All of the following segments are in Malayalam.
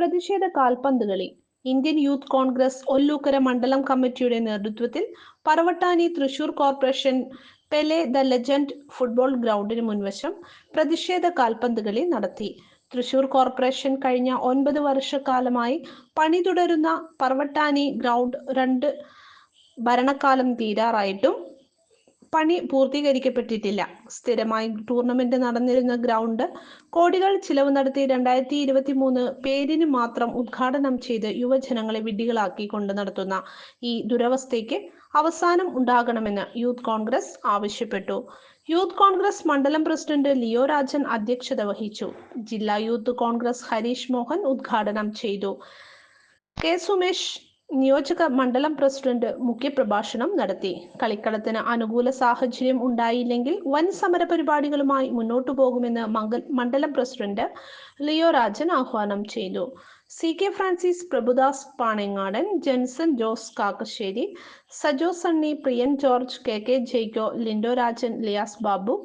പ്രതിഷേധ കാൽപന്ത് കളി ഇന്ത്യൻ യൂത്ത് കോൺഗ്രസ് ഒല്ലൂക്കര മണ്ഡലം കമ്മിറ്റിയുടെ നേതൃത്വത്തിൽ Paravattani Thrissur corporation Pele the legend football ഗ്രൗണ്ടിന് മുൻവശം പ്രതിഷേധ കാൽപന്ത് കളി നടത്തി. തൃശൂർ കോർപ്പറേഷൻ കഴിഞ്ഞ ഒൻപത് വർഷക്കാലമായി പണി തുടരുന്ന പറവട്ടാനി ഗ്രൗണ്ട് രണ്ട് ഭരണകാലം തീരാറായിട്ടും പണി പൂർത്തീകരിക്കപ്പെട്ടിട്ടില്ല. സ്ഥിരമായി ടൂർണമെന്റ് നടന്നിരുന്ന ഗ്രൗണ്ട് കോടികൾ ചിലവ് നടത്തി രണ്ടായിരത്തി ഇരുപത്തി മൂന്ന് പേരിന് മാത്രം ഉദ്ഘാടനം ചെയ്ത് യുവജനങ്ങളെ വിഡ്ഢികളാക്കി കൊണ്ട് നടത്തുന്ന ഈ ദുരവസ്ഥയ്ക്ക് അവസാനം ഉണ്ടാകണമെന്ന് യൂത്ത് കോൺഗ്രസ് ആവശ്യപ്പെട്ടു. യൂത്ത് കോൺഗ്രസ് മണ്ഡലം പ്രസിഡന്റ് ലിയോ രാജൻ അധ്യക്ഷത വഹിച്ചു. ജില്ലാ യൂത്ത് കോൺഗ്രസ് ഹരീഷ് മോഹൻ ഉദ്ഘാടനം ചെയ്തു. കെ സുമേഷ് നിയോജക മണ്ഡലം പ്രസിഡന്റ് മുഖ്യപ്രഭാഷണം നടത്തി. കളിക്കളത്തിന് അനുകൂല സാഹചര്യം ഉണ്ടായില്ലെങ്കിൽ വൻ സമര പരിപാടികളുമായി മുന്നോട്ടു പോകുമെന്ന് മണ്ഡലം പ്രസിഡന്റ് ലിയോ രാജൻ ആഹ്വാനം ചെയ്തു. C K Francis Prabhudas Panangadan Jenson Jose Kakkassery Sajo Sunny Priyan George K K Jaiko Lindo Rajan Liyas Babu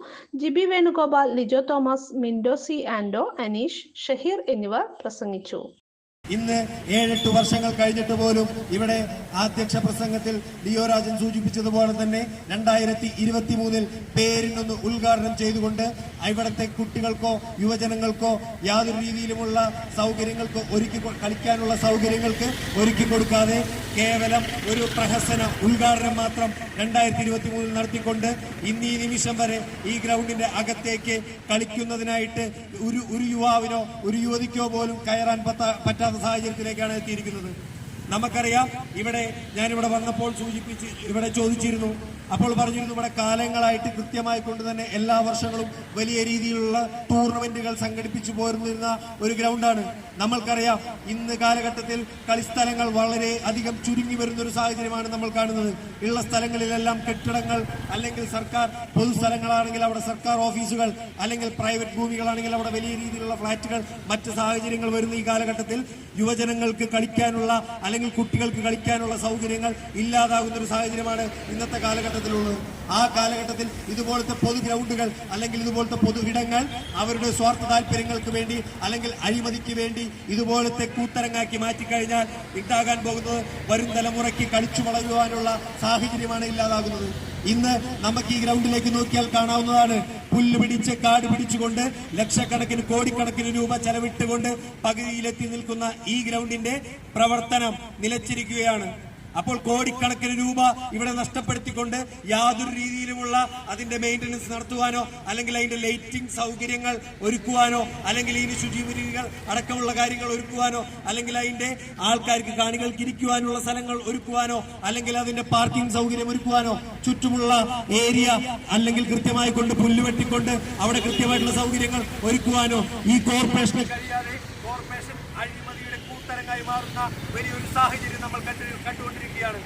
Jibi Venugopal Lijo Thomas Mindo C Ando Aneesh Shaheer എന്നിവർ പ്രസംഗിച്ചു. ഇന്ന് ഏഴെട്ട് വർഷങ്ങൾ കഴിഞ്ഞിട്ട് പോലും ഇവിടെ അധ്യക്ഷ പ്രസംഗത്തിൽ ലിയോ രാജൻ സൂചിപ്പിച്ചതുപോലെ തന്നെ രണ്ടായിരത്തി ഇരുപത്തി മൂന്നിൽ പേരിനൊന്ന് ഉദ്ഘാടനം ചെയ്തുകൊണ്ട് ഇവിടുത്തെ കുട്ടികൾക്കോ യുവജനങ്ങൾക്കോ യാതൊരു രീതിയിലുമുള്ള സൗകര്യങ്ങൾക്കോ ഒരുക്കി കളിക്കാനുള്ള സൗകര്യങ്ങൾക്ക് ഒരുക്കി കൊടുക്കാതെ കേവലം ഒരു പ്രഹസന ഉദ്ഘാടനം മാത്രം രണ്ടായിരത്തി ഇരുപത്തി മൂന്നിൽ നടത്തിക്കൊണ്ട് ഇന്ന് ഈ നിമിഷം വരെ ഈ ഗ്രൗണ്ടിന്റെ അകത്തേക്ക് കളിക്കുന്നതിനായിട്ട് ഒരു ഒരു യുവാവിനോ ഒരു യുവതിക്കോ പോലും കയറാൻ പറ്റാത്ത സാഹചര്യത്തിലേക്കാണ് എത്തിയിരിക്കുന്നത്. നമുക്കറിയാം ഇവിടെ ഞാനിവിടെ വന്നപ്പോൾ സൂചിപ്പിച്ച് ഇവിടെ ചോദിച്ചിരുന്നു. അപ്പോൾ പറഞ്ഞിരുന്നു ഇവിടെ കാലങ്ങളായിട്ട് കൃത്യമായി കൊണ്ട് തന്നെ എല്ലാ വർഷങ്ങളും വലിയ രീതിയിലുള്ള ടൂർണമെന്റുകൾ സംഘടിപ്പിച്ചു പോരുന്നിരുന്ന ഒരു ഗ്രൗണ്ടാണ്. നമ്മൾക്കറിയാം ഇന്ന് കാലഘട്ടത്തിൽ കളിസ്ഥലങ്ങൾ വളരെ അധികം ചുരുങ്ങി വരുന്ന ഒരു സാഹചര്യമാണ് നമ്മൾ കാണുന്നത്. ഉള്ള സ്ഥലങ്ങളിലെല്ലാം കെട്ടിടങ്ങൾ അല്ലെങ്കിൽ സർക്കാർ പൊതുസ്ഥലങ്ങളാണെങ്കിൽ അവിടെ സർക്കാർ ഓഫീസുകൾ അല്ലെങ്കിൽ പ്രൈവറ്റ് ഭൂമികളാണെങ്കിൽ അവിടെ വലിയ രീതിയിലുള്ള ഫ്ളാറ്റുകൾ മറ്റ് സാഹചര്യങ്ങൾ വരുന്ന ഈ കാലഘട്ടത്തിൽ യുവജനങ്ങൾക്ക് കളിക്കാനുള്ള അല്ലെങ്കിൽ കുട്ടികൾക്ക് കളിക്കാനുള്ള സൗകര്യങ്ങൾ ഇല്ലാതാകുന്ന ഒരു സാഹചര്യമാണ് ഇന്നത്തെ കാലഘട്ടത്തിലുള്ളത്. ആ കാലഘട്ടത്തിൽ ഇതുപോലത്തെ പൊതു ഗ്രൗണ്ടുകൾ അല്ലെങ്കിൽ ഇതുപോലത്തെ പൊതു ഇടങ്ങൾ അവരുടെ സ്വാർത്ഥ താല്പര്യങ്ങൾക്ക് വേണ്ടി അല്ലെങ്കിൽ അഴിമതിക്ക് വേണ്ടി ഇതുപോലത്തെ കൂത്തരങ്ങാക്കി മാറ്റിക്കഴിഞ്ഞാൽ ഉണ്ടാകാൻ പോകുന്നത് വരും തലമുറയ്ക്ക് കളിച്ചു വളരുവാനുള്ള സാഹചര്യമാണ് ഇല്ലാതാകുന്നത്. ഇന്ന് നമുക്ക് ഈ ഗ്രൗണ്ടിലേക്ക് നോക്കിയാൽ കാണാവുന്നതാണ് പുല്ല് പിടിച്ച് കാട് പിടിച്ചുകൊണ്ട് ലക്ഷക്കണക്കിന് കോടിക്കണക്കിന് രൂപ ചെലവിട്ടുകൊണ്ട് പകുതിയിലെത്തി നിൽക്കുന്ന ഈ ഗ്രൗണ്ടിന്റെ പ്രവർത്തനം നിലച്ചിരിക്കുകയാണ്. അപ്പോൾ കോടിക്കണക്കിന് രൂപ ഇവിടെ നഷ്ടപ്പെടുത്തിക്കൊണ്ട് യാതൊരു രീതിയിലുമുള്ള അതിന്റെ മെയിന്റനൻസ് നടത്തുവാനോ അല്ലെങ്കിൽ അതിന്റെ ലൈറ്റിംഗ് സൗകര്യങ്ങൾ ഒരുക്കുവാനോ അല്ലെങ്കിൽ ഇതിന് ശുചിമുരികൾ അടക്കമുള്ള കാര്യങ്ങൾ ഒരുക്കുവാനോ അല്ലെങ്കിൽ അതിന്റെ ആൾക്കാർക്ക് കാണികൾക്ക് ഇരിക്കുവാനുള്ള സ്ഥലങ്ങൾ ഒരുക്കുവാനോ അല്ലെങ്കിൽ അതിന്റെ പാർക്കിംഗ് സൗകര്യം ഒരുക്കുവാനോ ചുറ്റുമുള്ള ഏരിയ അല്ലെങ്കിൽ കൃത്യമായി കൊണ്ട് പുല്ലുവെട്ടിക്കൊണ്ട് അവിടെ കൃത്യമായിട്ടുള്ള സൗകര്യങ്ങൾ ഒരുക്കുവാനോ ഈ കോർപ്പറേഷന് കഴിയാതെ കോർപ്പറേഷൻ അഴിമതിയുടെ കൂട്ടരങ്ങായി മാറുന്ന വലിയൊരു സാഹചര്യം നമ്മൾ കണ്ടു കണ്ടുകൊണ്ടിരിക്കുകയാണ്.